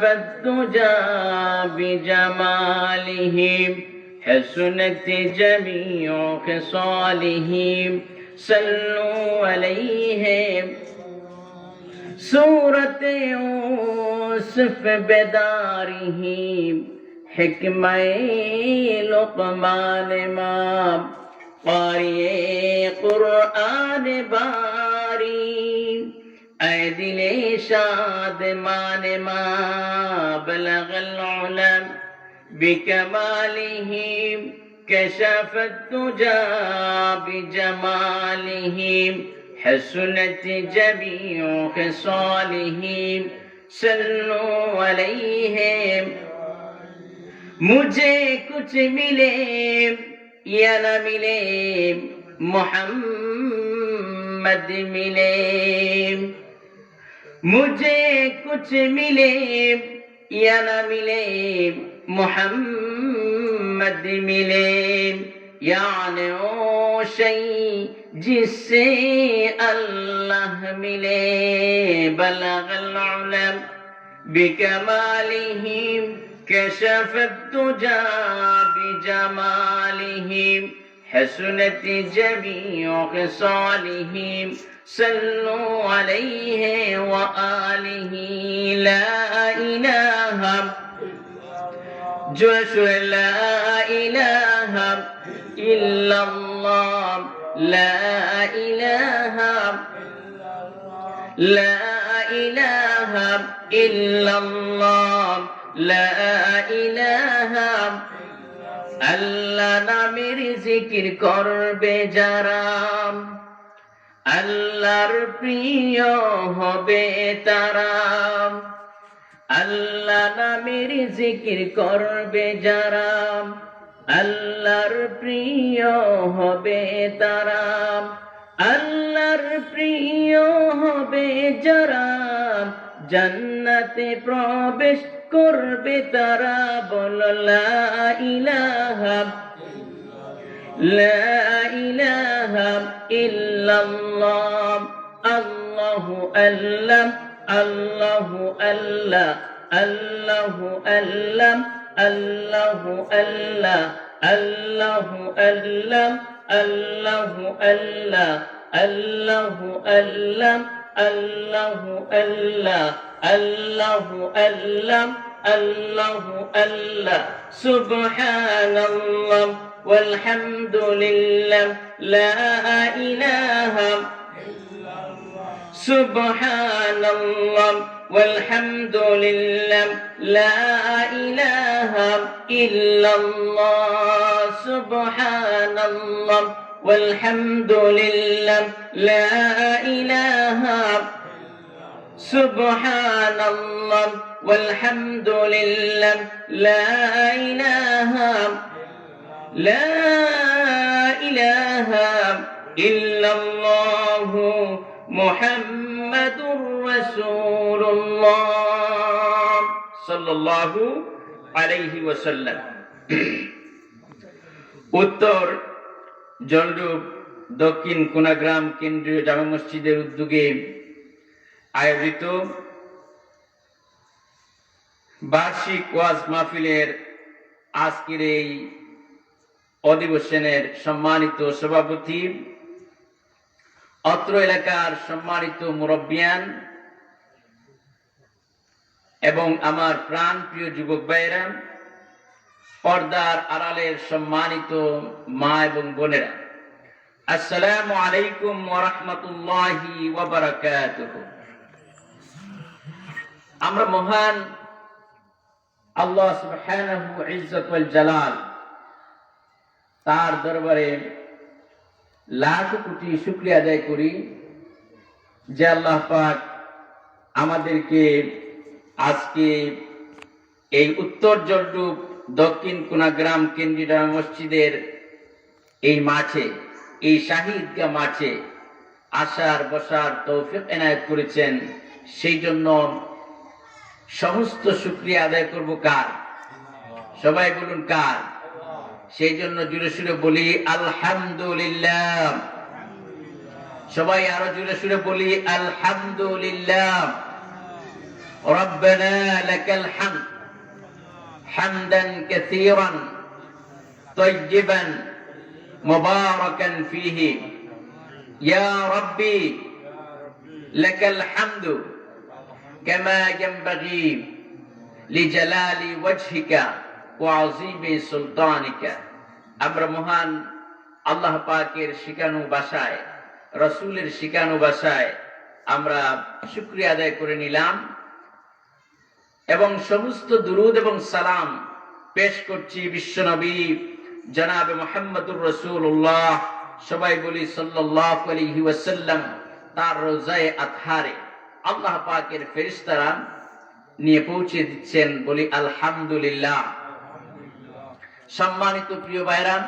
فالدجى بجماله حسنت جميع خصاله صلوا عليه سورة يوسف بداره حكمة لقمان ما قارئ قرآن باري أي دل شادمان ما بلغ العلم بكماله كشف الدجى بجماله حسنت جميع خصالهم صلوا عليهم. مجھے کچھ ملے یا نہ ملے محمد ملے. মুঝে কুছ মিলে ইয়া না মিলে মোহাম্মদ মিলে याने ओ शई जिससे अल्लाह मिले बलगलम बिकमालिहिम كشف الدجى بجمالهم حسنت جميع خصالهم صلوا عليه وآله لا إله جوش لا إله إلا الله لا إله لا إله إلا الله لا إله আল্লাহ নামের জিকির করবে যারা আল্লাহর প্রিয় হবে তারা। আল্লাহ নামের জিকির করবে যারা। আল্লাহর প্রিয় হবে তারা। আল্লাহর প্রিয় হবে যারা। জান্নাতে প্রবেশ করবে তারা। বল لا إله إلا الله. الله ألم الله ألا الله ألم الله ألا الله ألم الله ألا الله ألم الله ألا الله ألم الله الله سبحان الله والحمد لله لا إله إلا الله سبحان الله والحمد لله لا إله إلا الله سبحان الله والحمد لله لا إله سبحان الله والحمد لله لا إله لا إله إلا الله محمد رسول الله صلى الله عليه وسلم উত্তর জলডুব দক্ষিণ কোনাগ্রাম কেন্দ্রীয় জামা মসজিদের উদ্যোগে আয়োজিত বার্ষিক ওয়াজ মাহফিলের আজকের এই অধিবেশনের সম্মানিত সভাপতি, অত্র এলাকার সম্মানিত মুরব্বিয়ান এবং আমার প্রাণ প্রিয় যুবক ভাইয়েরা, পর্দার আড়ালের সম্মানিত মা এবং বোনেরা, আসসালামু আলাইকুম ওরহমতুল্লাহি আমরা মহান আল্লাহ সুবহানাহু ইজ্জত ওয়াল জালাল তার দরবারে লাখ কোটি শুক্রিয়া আদায় করি যে আল্লাহ পাক আমাদেরকে আজকে এই উত্তর জলডুব দক্ষিণ কোনাগ্রাম কেন্দ্রীয় মসজিদের এই মাঠে, এই শাহিদগা মাঠে আসার বসার তৌফিক এনায়ত করেছেন। সেই জন্য সমস্ত শুক্রিয়া আদায় করব কার সবাই বলুন কার সেই জন্য জুড়ে সুরে বলি আলহামদুলিল্লাহ সবাই আরো জুড়ে সুরে বলি আলহামদুলিল্লাহ ربنا لك الحمد حمدا كثيرا طيبا مباركا فيه يا ربي لك الحمد كما ينبغي لجلال وجهك وعظيم سلطانك আমরা মহান আল্লাহ পাকের শিকানু বাসায় রসুলের শিকানু বাসায় আমরা শুক্রিয়া আদায় করে নিলাম এবং সমস্ত দুরুদ এবং সালাম পেশ করছি বিশ্বনবী জনাবে মোহাম্মদুর রসুল্লাহ সবাই বলি সাল্লাহ আলাইহি ওয়াসাল্লাম তার রোজায় আতহারে আল্লাহ পাকের ফেরিস্তারা নিয়ে পৌঁছে দিচ্ছেন বলি আলহামদুলিল্লাহ। সম্মানিত প্রিয় ভাইরাম